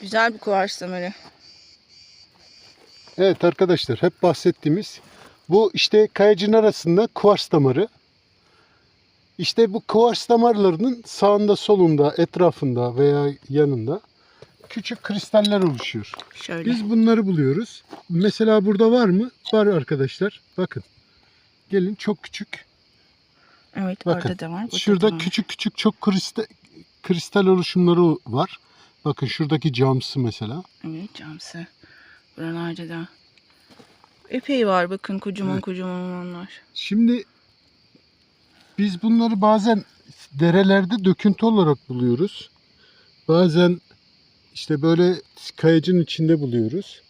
Güzel bir kuvars damarı. Evet arkadaşlar hep bahsettiğimiz bu işte kayacın arasında kuvars damarı. İşte bu kuvars damarlarının sağında solunda etrafında veya yanında küçük kristaller oluşuyor. Şöyle. Biz bunları buluyoruz. Mesela burada var mı? Var arkadaşlar. Bakın. Gelin çok küçük. Evet Bakın, orada da var. Şurada da var. küçük küçük çok kristal, kristal oluşumları var. Bakın şuradaki camsı mesela. Evet camsı. Buralarda da. Epey var bakın kocaman Evet. kocaman olanlar. Şimdi biz bunları bazen derelerde döküntü olarak buluyoruz. Bazen işte böyle kayacın içinde buluyoruz.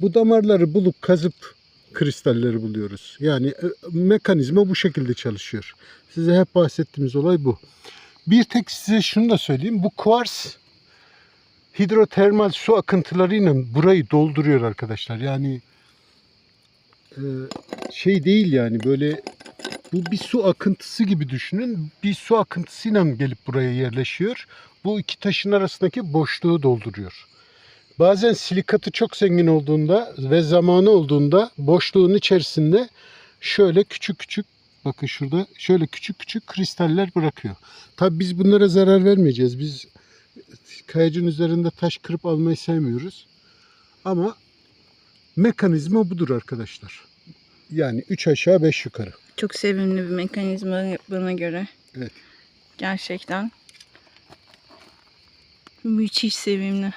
Bu damarları bulup kazıp kristalleri buluyoruz. Yani e, mekanizma bu şekilde çalışıyor. Size hep bahsettiğimiz olay bu. Bir tek size şunu da söyleyeyim. Bu kuvars hidrotermal su akıntılarıyla burayı dolduruyor arkadaşlar. Yani e, şey değil yani böyle bu bir su akıntısı gibi düşünün. Bir su akıntısıyla gelip buraya yerleşiyor. Bu iki taşın arasındaki boşluğu dolduruyor. Bazen silikatı çok zengin olduğunda ve zamanı olduğunda boşluğun içerisinde şöyle küçük küçük bakın şurada şöyle küçük küçük kristaller bırakıyor. Tabi biz bunlara zarar vermeyeceğiz. Biz kayacın üzerinde taş kırıp almayı sevmiyoruz. Ama mekanizma budur arkadaşlar. Yani 3 aşağı 5 yukarı. Çok sevimli bir mekanizma bana göre. Evet. Gerçekten. Müthiş sevimli.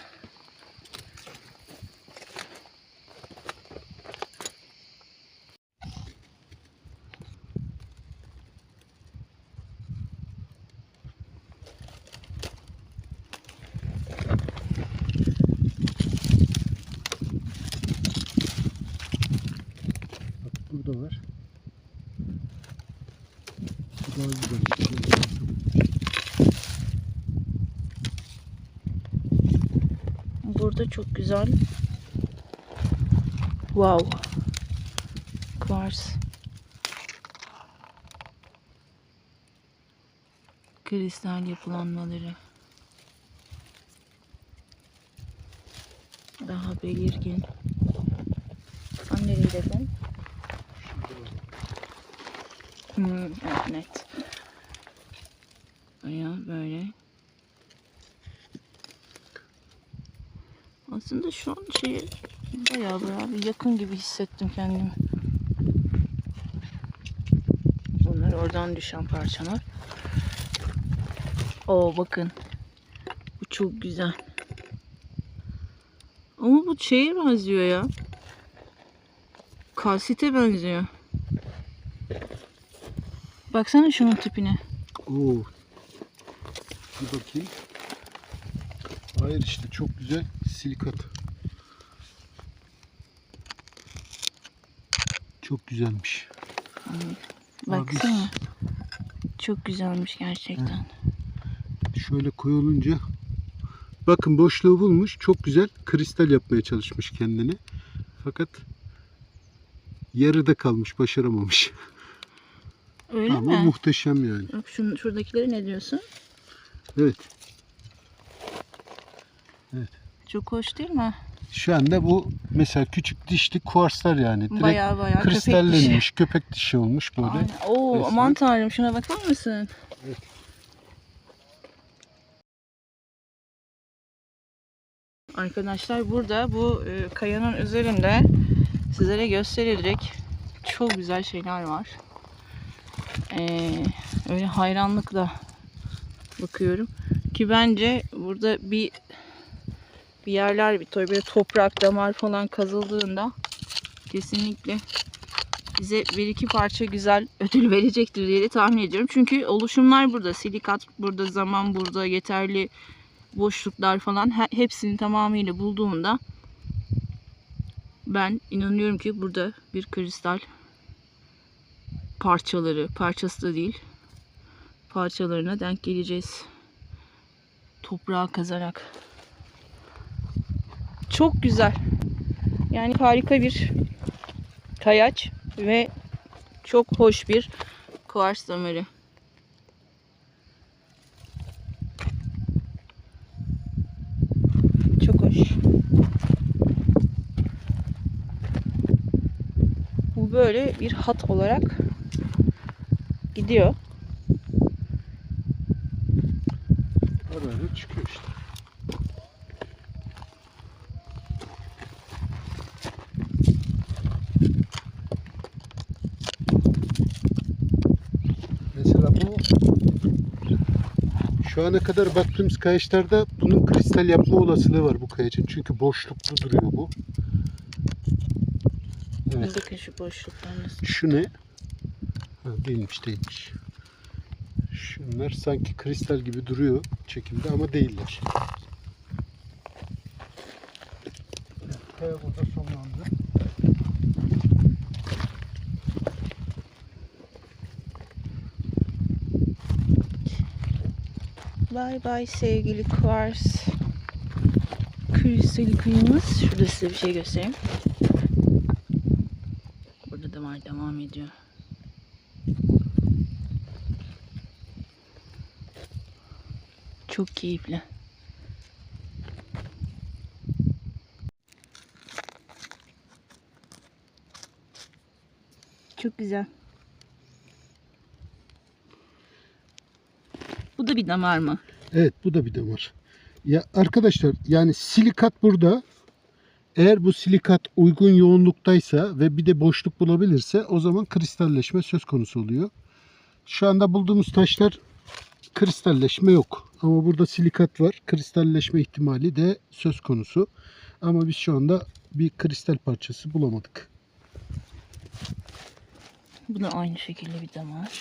Burada var. Bu daha güzel. Burada çok güzel. Wow. Kuvars. Kristal yapılanmaları. Daha belirgin. Sen nereye dedin? Hmm, evet net. Baya böyle. Aslında şu an şey bayağı bir yakın gibi hissettim kendimi. Bunlar oradan düşen parçalar. Oo bakın. Bu çok güzel. Ama bu şeye benziyor ya. Kalsite benziyor. Baksana şunun tipine. Oo. Bir bakayım. Hayır işte çok güzel silikat. Çok güzelmiş. Baksana. Çok güzelmiş gerçekten. Şöyle koyulunca bakın boşluğu bulmuş. Çok güzel kristal yapmaya çalışmış kendini. Fakat yarıda kalmış, başaramamış. Öyle Ama mi? muhteşem yani. Bak şun, şuradakileri ne diyorsun? Evet. Çok hoş değil mi? Şu anda bu mesela küçük dişli kuarslar yani. Direkt Baya baya köpek dişi. kristallenmiş, köpek dişi olmuş böyle. Aynen. Oo, resmen. aman tanrım şuna bakar mısın? Evet. Arkadaşlar burada bu e, kayanın üzerinde sizlere gösterilecek çok güzel şeyler var. Ee, öyle hayranlıkla bakıyorum ki bence burada bir bir yerler bir böyle toprak damar falan kazıldığında kesinlikle bize bir iki parça güzel ödül verecektir diye de tahmin ediyorum. Çünkü oluşumlar burada. Silikat burada, zaman burada, yeterli boşluklar falan he- hepsini tamamıyla bulduğunda ben inanıyorum ki burada bir kristal parçaları, parçası da değil, parçalarına denk geleceğiz. Toprağa kazarak. Çok güzel. Yani harika bir kayaç ve çok hoş bir kuvars damarı. Çok hoş. Bu böyle bir hat olarak gidiyor. Ara ara çıkıyor işte. Mesela bu şu ana kadar baktığımız kayışlarda bunun kristal yapma olasılığı var bu kayacın. Çünkü boşluklu duruyor bu. Evet. Bakın şu boşluklarını. Şu ne? Değilmiş değilmiş. Şunlar sanki kristal gibi duruyor çekimde ama değiller. Evet, burada sonlandı. Bay bay sevgili Kuvars. Kristal kıyımız. Şurada size bir şey göstereyim. Burada da var devam ediyor. Çok keyifli. Çok güzel. Bu da bir damar mı? Evet bu da bir damar. Ya arkadaşlar yani silikat burada. Eğer bu silikat uygun yoğunluktaysa ve bir de boşluk bulabilirse o zaman kristalleşme söz konusu oluyor. Şu anda bulduğumuz taşlar kristalleşme yok. Ama burada silikat var. Kristalleşme ihtimali de söz konusu. Ama biz şu anda bir kristal parçası bulamadık. Bu da aynı şekilde bir damar.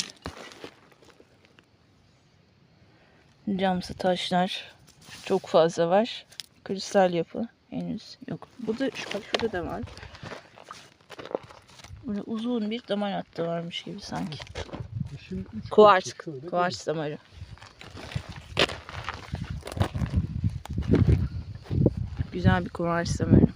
Camsı taşlar çok fazla var. Kristal yapı henüz yok. Burada şu bak şurada da var. Böyle uzun bir damar hattı varmış gibi sanki. Şöyle kuvars damarı. Güzel bir kuvars damarı.